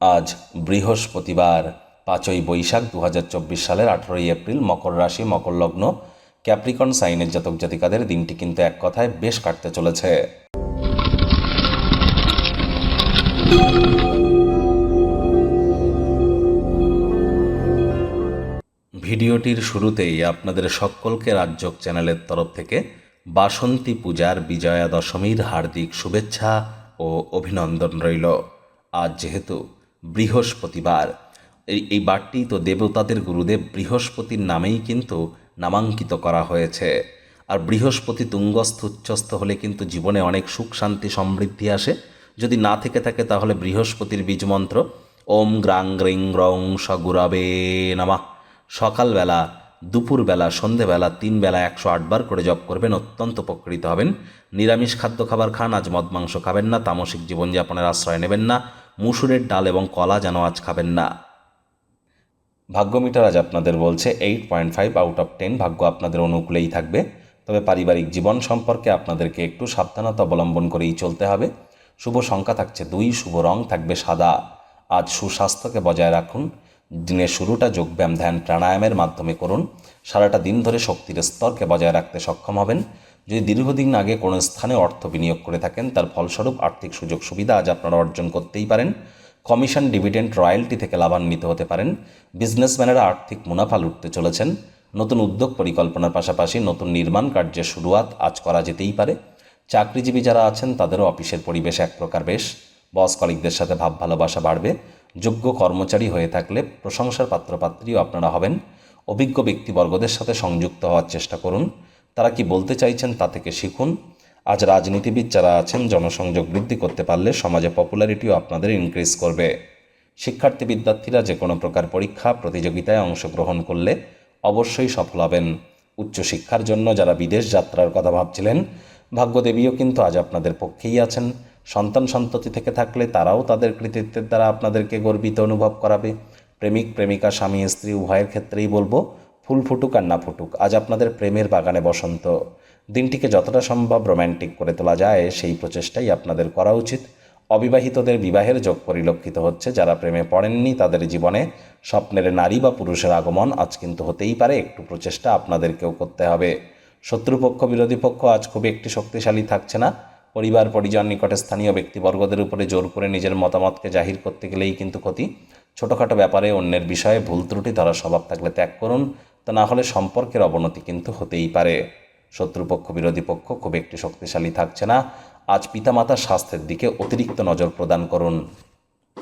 আজ বৃহস্পতিবার, পাঁচই বৈশাখ দু হাজার চব্বিশ সালের আঠেরোই এপ্রিল, মকর রাশি, মকর লগ্ন, ক্যাপ্রিকন সাইনের জাতক জাতিকাদের দিনটি কিন্তু এক কথায় বেশ কাটতে চলেছে। ভিডিওটির শুরুতেই আপনাদের সকলকে রাজ্যক চ্যানেলের তরফ থেকে বাসন্তী পূজার বিজয়া দশমীর হার্দিক শুভেচ্ছা ও অভিনন্দন রইল। আজ যেহেতু বৃহস্পতিবার। এই এই বারটি তো দেবতাদের গুরুদেব বৃহস্পতির নামেই কিন্তু নামাঙ্কিত করা হয়েছে। আর বৃহস্পতি তুঙ্গস্থ, উচ্চস্থ হলে কিন্তু জীবনে অনেক সুখ, শান্তি, সমৃদ্ধি আসে। যদি না থেকে থাকে তাহলে বৃহস্পতির বীজমন্ত্র, ওম গ্রাং গ্রিং রং সগুরাবে নামা। সকালবেলা, দুপুরবেলা, সন্ধেবেলা তিন বেলা একশো আটবার করে জপ করবেন, অত্যন্ত উপকৃত হবেন। নিরামিষ খাদ্য খাবার খান, আজ মদ মাংস খাবেন না, তামসিক জীবনযাপনের আশ্রয় নেবেন না। মুসুরের ডাল এবং কলা যেন আজ খাবেন না। ভাগ্য মিটার আজ আপনাদের বলছে eight point five out of ten ভাগ্য আপনাদের অনুকূলেই থাকবে। তবে পারিবারিক জীবন সম্পর্কে আপনাদেরকে একটু সাবধানতা অবলম্বন করেই চলতে হবে। শুভ সংখ্যা থাকছে দুই, শুভ রং থাকবে সাদা। আজ সুস্বাস্থ্যকে বজায় রাখুন। দিনের শুরুটা যোগব্যায়াম ধ্যান প্রাণায়ামের মাধ্যমে করুন। সারাটা দিন ধরে শক্তির স্তরকে বজায় রাখতে সক্ষম হবেন। যদি দীর্ঘদিন আগে কোনো স্থানে অর্থ বিনিয়োগ করে থাকেন, তার ফলস্বরূপ আর্থিক সুযোগ সুবিধা আজ আপনারা অর্জন করতেই পারেন। কমিশন ডিভিডেন্ট রয়্যালটি থেকে লাভান্বিত হতে পারেন। বিজনেসম্যানেরা আর্থিক মুনাফা লুটতে চলেছেন। নতুন উদ্যোগ পরিকল্পনার পাশাপাশি নতুন নির্মাণ কার্যের শুরুয়াত আজ করা যেতেই পারে। চাকরিজীবী যারা আছেন, তাদেরও অফিসের পরিবেশ এক প্রকার বেশ। বস কলিকদের সাথে ভাব ভালোবাসা বাড়বে। যোগ্য কর্মচারী হয়ে থাকলে প্রশংসার পাত্রপাত্রীও আপনারা হবেন। অভিজ্ঞ ব্যক্তিবর্গদের সাথে সংযুক্ত হওয়ার চেষ্টা করুন। তারা কি বলতে চাইছেন তা থেকে শিখুন। আজ রাজনীতিবিদ যারা আছেন, জনসংযোগ বৃদ্ধি করতে পারলে সমাজে পপুলারিটিও আপনাদের ইনক্রিজ করবে। শিক্ষার্থী বিদ্যার্থীরা যে কোনো প্রকার পরীক্ষা, প্রতিযোগিতায় অংশগ্রহণ করলে অবশ্যই সফল হবেন। উচ্চশিক্ষার জন্য যারা বিদেশ যাত্রার কথা ভাবছিলেন, ভাগ্যদেবীও কিন্তু আজ আপনাদের পক্ষেই আছেন। সন্তান সন্ততি থেকে থাকলে তারাও তাদের কৃতিত্বের দ্বারা আপনাদেরকে গর্বিত অনুভব করাবে। প্রেমিক, প্রেমিকা, স্বামী, স্ত্রী, উভয়ের ক্ষেত্রেই বলব ফুল ফুটুক আর না ফুটুক, আজ আপনাদের প্রেমের বাগানে বসন্ত। দিনটিকে যতটা সম্ভব রোম্যান্টিক করে তোলা যায়, সেই প্রচেষ্টাই আপনাদের করা উচিত। অবিবাহিতদের বিবাহের যোগ পরিলক্ষিত হচ্ছে, যারা প্রেমে পড়েননি তাদের জীবনে স্বপ্নের নারী বা পুরুষের আগমন আজ কিন্তু হতেই পারে, একটু প্রচেষ্টা আপনাদেরকেও করতে হবে। শত্রুপক্ষ, বিরোধী পক্ষ আজ খুব একটি শক্তিশালী থাকছে না। পরিবার, পরিজন নিকটে স্থানীয় ব্যক্তিবর্গদের উপরে জোর করে নিজের মতামতকে জাহির করতে গেলেই কিন্তু ক্ষতি। ছোটোখাটো ব্যাপারে অন্যের বিষয়ে ভুল ত্রুটি ধরার স্বভাব থাকলে ত্যাগ করুন তা না হলে সম্পর্কের অবনতি কিন্তু হতেই পারে। শত্রুপক্ষ, বিরোধী পক্ষ খুব একটি শক্তিশালী থাকছে না। আজ পিতামাতার স্বাস্থ্যের দিকে অতিরিক্ত নজর প্রদান করুন।